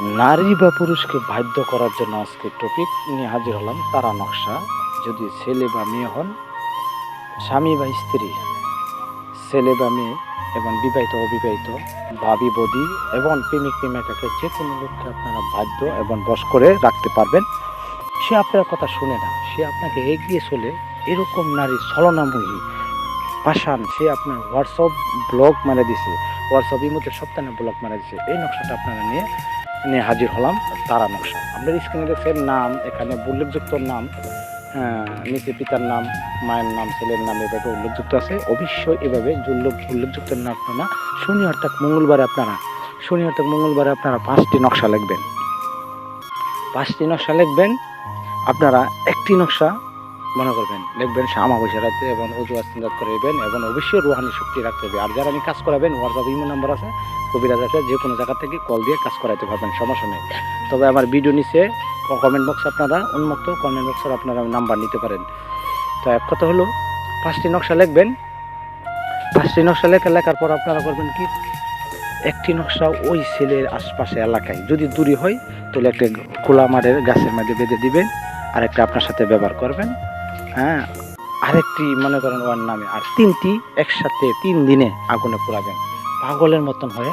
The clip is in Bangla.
নারী বা পুরুষকে বাধ্য করার জন্য আজকে টপিক নিয়ে হাজির হলাম তারা নকশা। যদি ছেলে বা মেয়ে হন, স্বামী বা স্ত্রী, ছেলে বা মেয়ে এবং বিবাহিত, অবিবাহিত, ভাবি, বদি এবং প্রেমিক, প্রেমিকাকে যে কোনো লোককে আপনারা বাধ্য এবং বশ করে রাখতে পারবেন। সে আপনার কথা শুনে না, সে আপনাকে এগিয়ে চলে এরকম নারী ছলনাময়ী। পাশান, সে আপনার হোয়াটসঅ্যাপ ব্লগ মেরে দিছে হোয়াটসঅ্যাপের মধ্যে সপ্তাহে ব্লগ মারা দিছে। এই নকশাটা আপনারা নিয়ে নিয়ে হাজির হলাম তারা নকশা আমরা স্ক্রিনে দেখছেন নাম এখানে উল্লেখযুক্ত নাম হ্যাঁ, নিচে পিতার নাম মায়ের নাম ছেলের নাম এভাবে উল্লেখযুক্ত আছে। অবশ্যই এভাবে উল্লেখ উল্লেখযুক্ত না আপনারা শনিবার তাক মঙ্গলবারে আপনারা শনি অর্থাৎ মঙ্গলবারে আপনারা পাঁচটি নকশা লিখবেন। পাঁচটি নকশা লিখবেন আপনারা একটি নকশা মনে করবেন লিখবেন আমাবস্যা রাতে এবং অজু আস্তিন্দাত করবেন এবং অবশ্যই রুহানি শক্তি রাখতে হবে। আর যারা আমি কাজ করাবেন হোয়াটসঅ্যাপ ইমো নাম্বার আছে, কবিরাজ আছে, যে কোনো জায়গা থেকে কল দিয়ে কাজ করাইতে পারবেন, সমস্যা নেই। তবে আমার ভিডিও নিচে কমেন্ট বক্স আপনারা উন্মুক্ত কমেন্ট বক্সের আপনারা নাম্বার নিতে পারেন। তো এক কথা হলো, পাঁচটি নকশা লিখবেন। পাঁচটি নকশা লেখা লেখার পর আপনারা করবেন কি? একটি নকশা ওই ছেলের আশপাশে এলাকায়। যদি দূরে হয়, তাহলে একটা খোলা মাঠের গাছের মধ্যে বেঁধে দিবেন। আর একটা আপনার সাথে ব্যবহার করবেন। হ্যাঁ আরেকটি মনে করেন ওর নামে আর তিনটি একসাথে তিন দিনে আগুনে পোড়াবেন। পাগলের মতন হয়ে